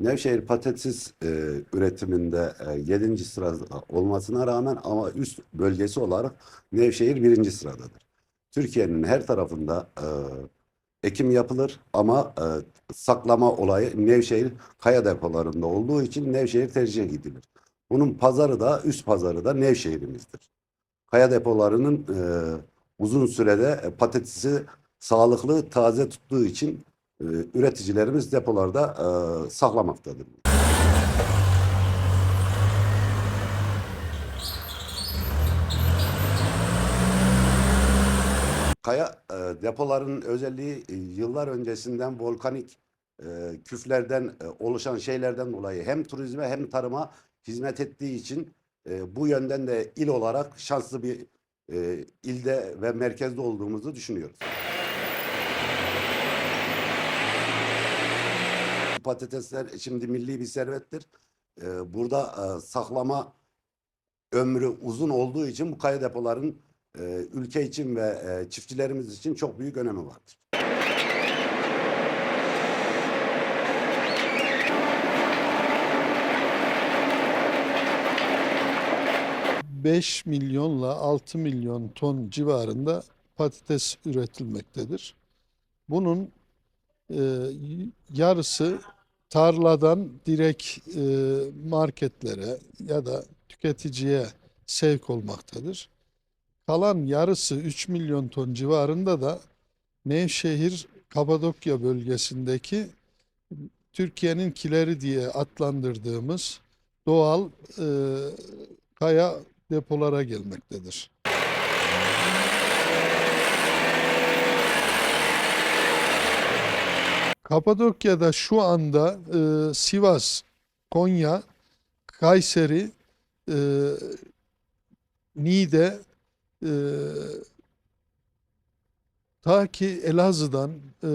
Nevşehir patates e, üretiminde e, 7. sırada olmasına rağmen ama üst bölgesi olarak Nevşehir birinci sıradadır. Türkiye'nin her tarafında e, ekim yapılır ama e, saklama olayı Nevşehir kaya depolarında olduğu için Nevşehir tercih edilir. Bunun pazarı da üst pazarı da Nevşehir'imizdir. Kaya depolarının e, uzun sürede e, patatesi sağlıklı, taze tuttuğu için e, üreticilerimiz depolarda e, saklamaktadır. Kaya e, depolarının özelliği e, yıllar öncesinden volkanik e, küflerden e, oluşan şeylerden dolayı hem turizme hem tarıma hizmet ettiği için e, bu yönden de il olarak şanslı bir e, ilde ve merkezde olduğumuzu düşünüyoruz. Patatesler şimdi milli bir servettir. E, burada e, saklama ömrü uzun olduğu için bu kaya depoların e, ülke için ve e, çiftçilerimiz için çok büyük önemi vardır. ...5 milyonla 6 milyon ton civarında patates üretilmektedir. Bunun e, yarısı tarladan direkt e, marketlere ya da tüketiciye sevk olmaktadır. Kalan yarısı 3 milyon ton civarında da Nevşehir, Kapadokya bölgesindeki Türkiye'nin kileri diye adlandırdığımız doğal e, kaya depolara gelmektedir. Kapadokya'da şu anda e, Sivas, Konya, Kayseri, e, Niğde, e, ta ki Elazığ'dan, e,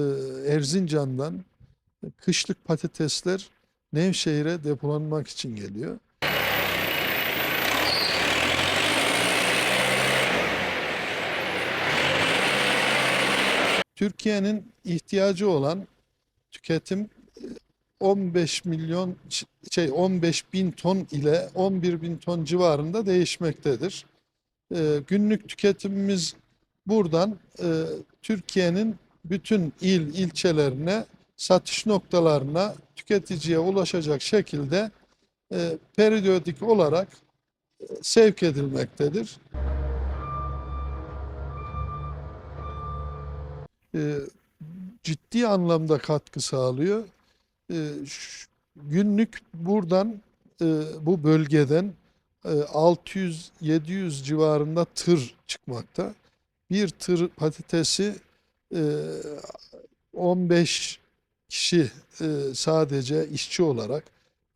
Erzincan'dan kışlık patatesler Nevşehir'e depolanmak için geliyor. Türkiye'nin ihtiyacı olan tüketim e, 15 milyon şey 15 bin ton ile 11 bin ton civarında değişmektedir. E, günlük tüketimimiz buradan e, Türkiye'nin bütün il ilçelerine satış noktalarına tüketiciye ulaşacak şekilde e, periyodik olarak e, sevk edilmektedir. E, ciddi anlamda katkı sağlıyor. E, günlük buradan e, bu bölgeden e, 600-700 civarında tır çıkmakta. Bir tır patatesi e, 15 kişi e, sadece işçi olarak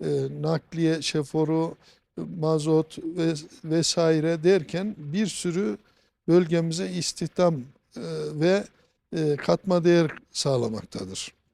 e, nakliye, şeforu, mazot ve vesaire derken bir sürü bölgemize istihdam e, ve katma değer sağlamaktadır.